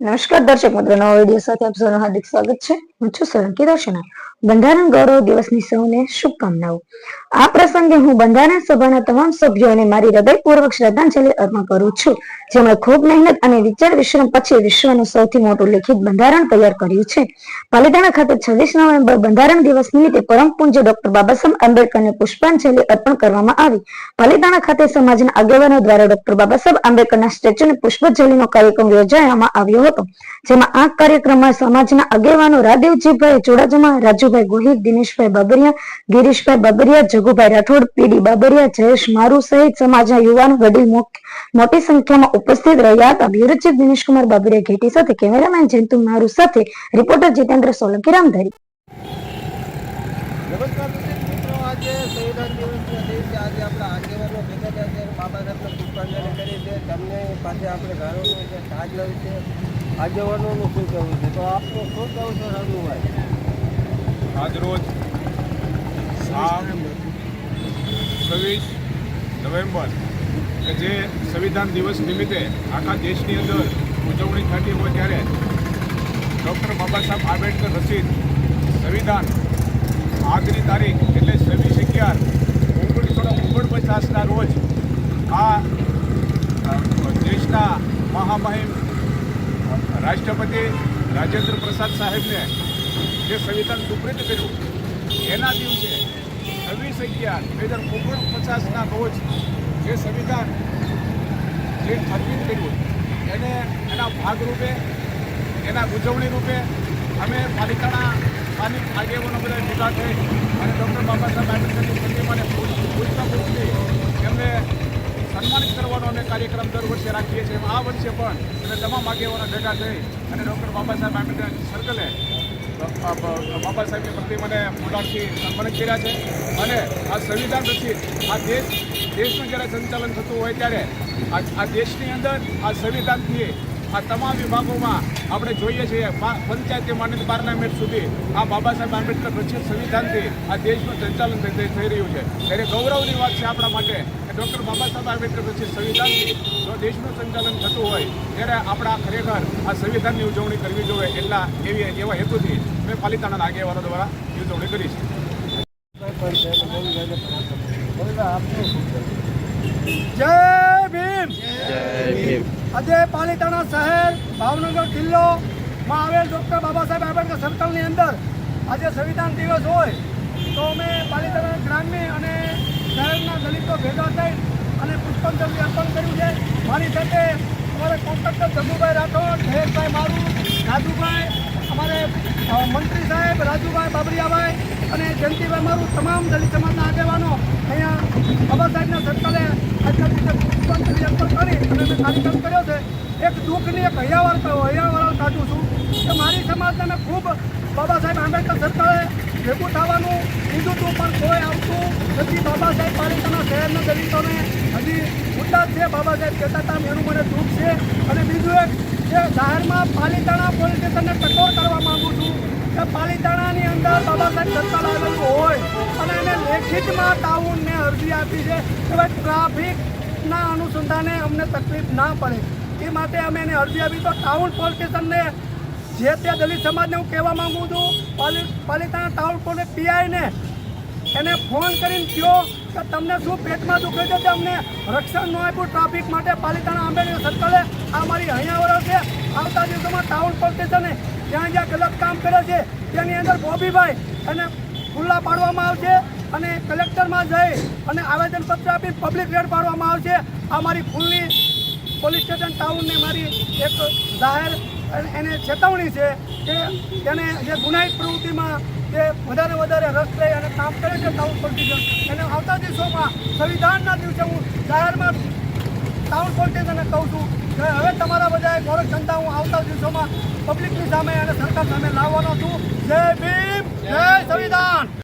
નમસ્કાર દર્શક મિત્રો, નવા વીડિયો સાથે આપ સૌનું હાર્દિક સ્વાગત છે. હું છું સોલંકી દર્શના બંધારણ ગૌરવ દિવસની સૌને શુભકામનાઓ. આ પ્રસંગે હું બંધારણ સભાના તમામ સભ્યોને મારી હૃદયપૂર્વક શ્રદ્ધાંજલિ અર્પણ કરું છું. જેમણે ખૂબ મહેનત અને વિચાર વિશ્રમ પછી વિશ્વનું સૌથી મોટું લિખિત બંધારણ તૈયાર કર્યું છે. પાલિતાણા ખાતે છવ્વીસ નવેમ્બર બંધારણ દિવસ નિમિત્તે પરમ ડોક્ટર બાબાસાહેબ આંબેડકરને પુષ્પાંજલિ અર્પણ કરવામાં આવી. પાલિતાણા ખાતે સમાજના આગેવાનો દ્વારા ડોક્ટર બાબા સાહેબ આંબેડકરના સ્ટેચ્યુને પુષ્પાંજલિનો કાર્યક્રમ યોજાવામાં આવ્યો હતો જેમાં આ કાર્યક્રમમાં સમાજના આગેવાનો રાદેવજીભાઈ જોડાજમા રાજુભાઈ ગોહિલ દિનેશભાઈ બાબરિયા ગિરીશભાઈ બાબરિયા જગુભાઈ રાઠોડ, પીડી બાબરિયા, જયેશ મારુ સહિત સમાજના યુવાન વડીલ મોટી સંખ્યામાં ઉપસ્થિત રહ્યા હતા. બ્યુરો દિનેશકુમાર બાબરિયા ઘેટી સાથે કેમેરામેન જયંતુ મારુ સાથે રિપોર્ટર જીતેન્દ્ર સોલંકી રામધારી. નમસ્કાર મિત્રો, આજે સંવિધાન દિવસના દિવસે આજે આપણા આગેવાનો ભેગા થયા છે. બાબા સાહેબને પુષ્પાંજલિ કરી છે. તેમને પાસે આપણે ગાળોનું છે તાજ લઈ છે. આગેવાનોનું શું કહેવું છે? તો આપનું શું કહું છો રઘુભાઈ આજરોજ આ છવ્વીસ નવેમ્બર, કે જે સંવિધાન દિવસ નિમિત્તે આખા દેશની અંદર ઉજવણી થતી હોય ત્યારે ડૉક્ટર બાબા સાહેબ આંબેડકર રચિત સંવિધાન આજની તારીખ એટલે છવ્વીસ અગિયાર ઓગણીસો ઓગણપચાસના રોજ આ દેશના મહામહિમ રાષ્ટ્રપતિ રાજેન્દ્ર પ્રસાદ સાહેબને જે સંવિધાન સુપ્રીત કર્યું, એના દિવસે છવ્વીસ અગિયાર બે હજાર ઓગણપચાસના રોજ જે સંવિધાન જે અર્પિત કર્યું, એને એના ભાગરૂપે, એના ઉજવણી રૂપે અમે પાલિકાના સ્થાનિક આગેવાનો બધા ભેગા થઈ અને ડૉક્ટર બાબા સાહેબ આંબેડકરની પ્રતિમાને પુષ્પગુચ્છથી એમને સન્માનિત કરવાનો અમે કાર્યક્રમ દર વર્ષે રાખીએ છીએ. આ વર્ષે પણ અમે તમામ આગેવાનો ભેગા થઈ અને ડૉક્ટર બાબા સાહેબ આંબેડકર સર્કલે બાબા સાહેબની પ્રતિમાને ફૂલારથી સન્માનિત કર્યા છે. અને આ સંવિધાન રચિત આ દેશ, દેશનું જ્યારે સંચાલન થતું હોય ત્યારે આ દેશની અંદર આ સંવિધાનથી આ તમામ વિભાગોમાં આપણે જોઈએ છીએ પા- પંચાયતથી માંડીને પાર્લામેન્ટ સુધી આ બાબા સાહેબ આંબેડકર રચિત સંવિધાનથી આ દેશનું સંચાલન થઈ રહ્યું છે. ત્યારે ગૌરવની વાત છે આપણા માટે કે ડૉક્ટર બાબા સાહેબ આંબેડકર રચિત સંવિધાનથી જો દેશનું સંચાલન થતું હોય, ત્યારે આપણા ખરેખર આ સંવિધાનની ઉજવણી કરવી જોઈએ એટલા એવી, એવા હેતુથી મેં પાલિતાણાના આગેવાનો દ્વારા ઉજવણી કરી છે. જય આજે પાલીતાણા શહેર, ભાવનગર જિલ્લો માં આવેલ ડૉક્ટર બાબા સાહેબ આંબેડકર સર્કલની અંદર આજે સંવિધાન દિવસ હોય તો અમે પાલીતાણા ગ્રામ્ય અને શહેરના દલિતો ભેગા થઈ અને પુષ્પાંજલિ અર્પણ કર્યું છે. મારી સાથે અમારે કોન્ટ્રાક્ટર જગુભાઈ રાઠોડ જયેશભાઈ મારું, રાજુભાઈ, અમારે મંત્રી સાહેબ, રાજુભાઈ બાબરિયાભાઈ અને જયંતિભાઈ મારું, તમામ દલિત સમાજના આગેવાનો અહીંયા બાબા સાહેબના સર્કલે આજના દિવસે પુષ્પાંજલિ અર્પણ કરી અને મેં કાર્યક્રમ કર્યો છે. એક દુઃખની એક હૈયાવાર હૈયાવાર કાઢું છું કે મારી સમાજને મેં ખૂબ બાબા સાહેબ આંબેડકર સરકારે ભેગું થવાનું કીધું હતું, પણ કોઈ આવતું નથી. બાબા સાહેબ પાલિકાના શહેરના દલિતોને હજી મુદ્દા છે. બાબા સાહેબ કહેતા હતા, એનું મને દુઃખ છે. અને બીજું એક, કે જાહેરમાં પાલિતાણા પોલીસ સ્ટેશનને ટકોર કરવા માગું છું. કે પાલિતાણાની અંદર બાબા સાહેબ સત્તા હોય અને એને લેખિતમાં ટાઉનને અરજી આપી છે કે ભાઈ ટ્રાફિકના અનુસંધાને અમને તકલીફ ના પડે. એ માટે અમે એને અરજી આપી. તો ટાઉન પોલીસ સ્ટેશનને જે તે દલિત સમાજને હું કહેવા માગું છું, પાલી, પાલિતાણા ટાઉન પોલીસ પીઆઈને એને ફોન કરીને કહો કે તમને શું પેટમાં દુખે છે તે અમને રક્ષણ ન આપ્યું ટ્રાફિક માટે પાલિતાણા આંબેડકર સર્કલે આ મારી અહીંયા છે. આવતા દિવસોમાં ટાઉન પોલીસ સ્ટેશને જ્યાં જ્યાં ગલત કામ કરે છે, તેની અંદર બોબીભાઈ એને ખુલ્લા પાડવામાં આવશે અને કલેક્ટરમાં જઈ અને આવેદનપત્ર આપી પબ્લિક રેડ પાડવામાં આવશે. આ મારી ફૂલની પોલીસ સ્ટેશન ટાઉનને મારી એક જાહેર એને- ચેતવણી છે કે તેને જે ગુનાહિત પ્રવૃત્તિમાં જે વધારે વધારે રસ લઈ અને કામ કરે છે ટાઉન પોલીસ એને આવતા દિવસોમાં સંવિધાનના દિવસે હું જાહેરમાં ટાઉન પોલીસ કહું છું કે હવે તમારા બધાએ ગૌરવ જનતા હું આવતા દિવસોમાં પબ્લિકની સામે અને સરકાર સામે લાવવાનો છું. જય ભીમ! જય સંવિધાન